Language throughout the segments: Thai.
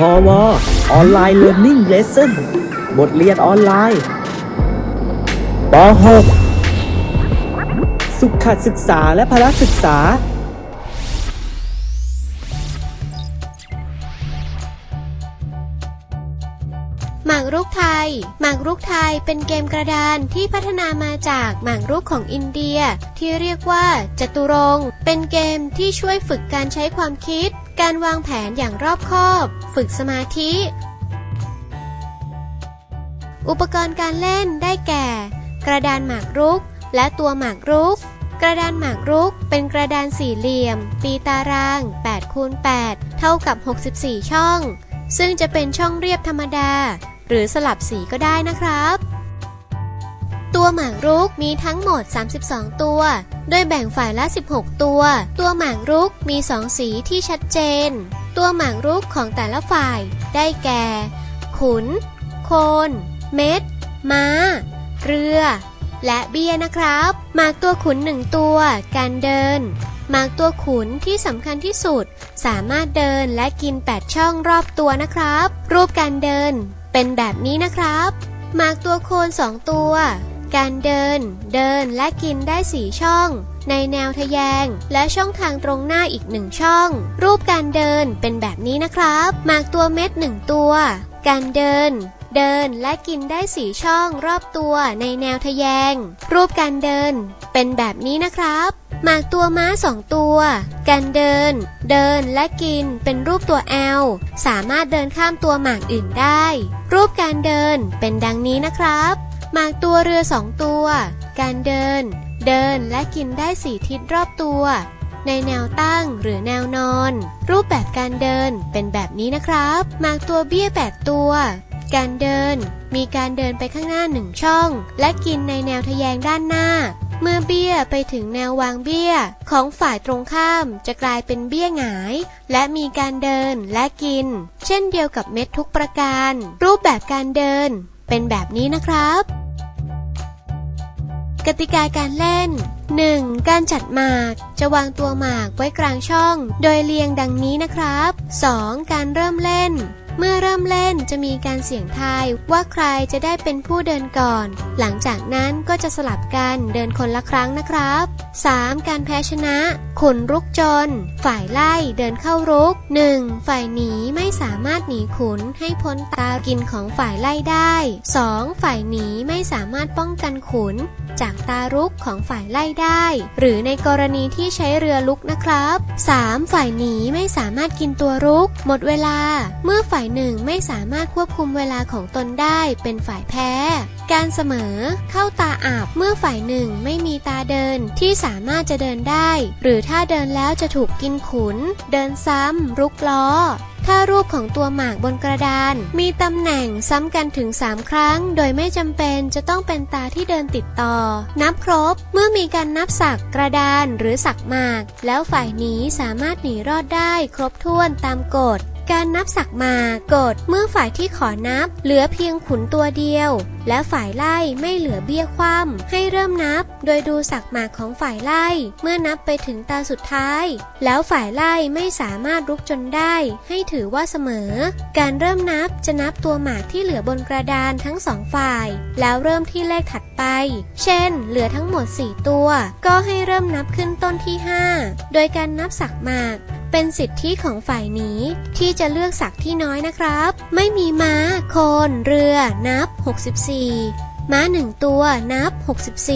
พอวออนไลน์เรียน i ิ g เลสเซ่นบทเรียนออนไลน์ป .6 สุขศึกษาและพละศึกษา หมากรุกไทย หมากรุกไทยเป็นเกมกระดานที่พัฒนามาจากหมากรุกของอินเดีย ที่เรียกว่าจตุรงเป็นเกมที่ช่วยฝึกการใช้ความคิด การวางแผนอย่างรอบคอบ ฝึกสมาธิ อุปกรณ์การเล่นได้แก่ กระดานหมากรุก และตัวหมากรุก กระดานหมากรุก เป็นกระดานสี่เหลี่ยม ตีตาราง8คูณ8เท่ากับ 64 ช่องซึ่งจะเป็นช่องเรียบธรรมดา หรือสลับสีก็ได้นะครับ ตัวหมากรุกมีทั้งหมด 32 ตัว โดยแบ่งฝ่ายละ 16 ตัว ตัวหมากรุกมี 2 สีที่ชัดเจน ตัวหมากรุกของแต่ละฝ่ายได้แก่ ขุน โคน เม็ด ม้า เรือ และเบี้ยนะครับ หมากตัวขุนหนึ่งตัว การเดินหมากตัวขุนที่สำคัญที่สุด สามารถเดินและกิน 8 ช่องรอบตัวนะครับ รูปการเดิน เป็นแบบนี้นะครับ หมากตัวโคนสองตัว การเดิน เดินและกินได้4ช่อง ในแนวทะแยง และช่องทางตรงหน้าอีกหนึ่งช่อง รูปการเดินเป็นแบบนี้นะครับ หมากตัวเม็ดหนึ่งตัว การเดินเดินและกินได้สี่ช่องรอบตัวในแนวทะแยง รูปการเดิน เป็นแบบนี้นะครับ หมากตัวม้าสองตัว การเดิน เดินและกินเป็นรูปตัว L สามารถเดินข้ามตัวหมากอื่นได้ รูปการเดินเป็นดังนี้นะครับหมากตัวเรือสองตัว การเดิน เดินและกินได้สี่ทิศรอบตัว ในแนวตั้งหรือแนวนอน รูปแบบการเดินเป็นแบบนี้นะครับหมากตัวเบี้ยแปดตัว การเดิน มีการเดินไปข้างหน้าหนึ่งช่อง และกินในแนวทะแยงด้านหน้า เมื่อเบี้ยไปถึงแนววางเบี้ยของฝ่ายตรงข้ามจะกลายเป็นเบี้ยหงาย และมีการเดินและกิน เช่นเดียวกับเม็ดทุกประการ รูปแบบการเดิน เป็นแบบนี้นะครับ กติกาการเล่น 1. การจัดหมาก จะวางตัวหมากไว้กลางช่อง โดยเรียงดังนี้นะครับ 2. การเริ่มเล่น เมื่อเริ่มเล่นจะมีการเสี่ยงทายว่าใครจะได้เป็นผู้เดินก่อน หลังจากนั้นก็จะสลับกันเดินคนละครั้งนะครับ 3. การแพ้ชนะขนรุกจน ฝ่ายไล่เดินเข้ารุก 1. ฝ่ายหนีไม่สามารถหนีขุนให้พ้นตากินของฝ่ายไล่ได้ 2. ฝ่ายหนีไม่สามารถป้องกันขุน จากตารุกของฝ่ายไล่ได้ หรือในกรณีที่ใช้เรือลุกนะครับ 3. ฝ่ายหนีไม่สามารถกินตัวรุก หมดเวลา เมื่อฝ่ายหนึ่งไม่สามารถควบคุมเวลาของตนได้เป็นฝ่ายแพ้ การเสมอ เข้าตาอาบเมื่อฝ่ายหนึ่งไม่มีตาเดินที่สามารถจะเดินได้ หรือถ้าเดินแล้วจะถูกกินขุน เดินซ้ำรุกล้อถ้ารูปของตัวหมากบนกระดาน มีตำแหน่งซ้ำกันถึง 3 ครั้ง โดยไม่จำเป็นจะต้องเป็นตาที่เดินติดต่อ นับครบ เมื่อมีการนับสักกระดานหรือสักหมาก แล้วฝ่ายหนี้สามารถหนีรอดได้ครบถ้วนตามกฎ การนับสักมากกฎเมื่อฝ่ายที่ขอนับ เหลือเพียงขุนตัวเดียว และฝ่ายไล่ไม่เหลือเบี้ยคว่ำให้เริ่มนับ โดยดูสักมากของฝ่ายไล่ เมื่อนับไปถึงตาสุดท้าย แล้วฝ่ายไล่ไม่สามารถรุกจนได้ ให้ถือว่าเสมอ การเริ่มนับจะนับตัวหมากที่เหลือบนกระดานทั้งสองฝ่าย แล้วเริ่มที่เลขถัดไป เช่น เหลือทั้งหมด 4 ตัว ก็ให้เริ่มนับขึ้นต้นที่ 5 โดยการนับสักมาก เป็นสิทธิของฝ่ายนี้ที่จะเลือกสักที่น้อยนะครับ ไม่มีม้า โคน เรือ นับ 64 ม้า 1 ตัว นับ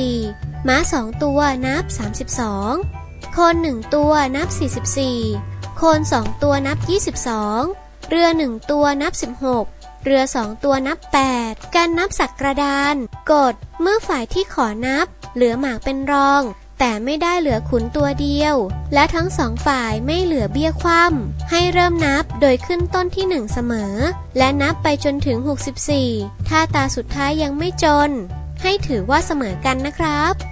64 ม้า 2 ตัว นับ 32 โคน 1 ตัว นับ 44 โคน 2 ตัว นับ 22 เรือ 1 ตัว นับ 16เรือ2ตัวนับ 8 การนับสักกระดานกฎเมื่อฝ่ายที่ขอนับ เหลือหมากเป็นรอง แต่ไม่ได้เหลือขุนตัวเดียว และทั้งสองฝ่ายไม่เหลือเบี้ยคว่ำให้เริ่มนับโดยขึ้นต้นที่หนึ่งเสมอ และนับไปจนถึง 64 ถ้าตาสุดท้ายยังไม่จน ให้ถือว่าเสมอกันนะครับ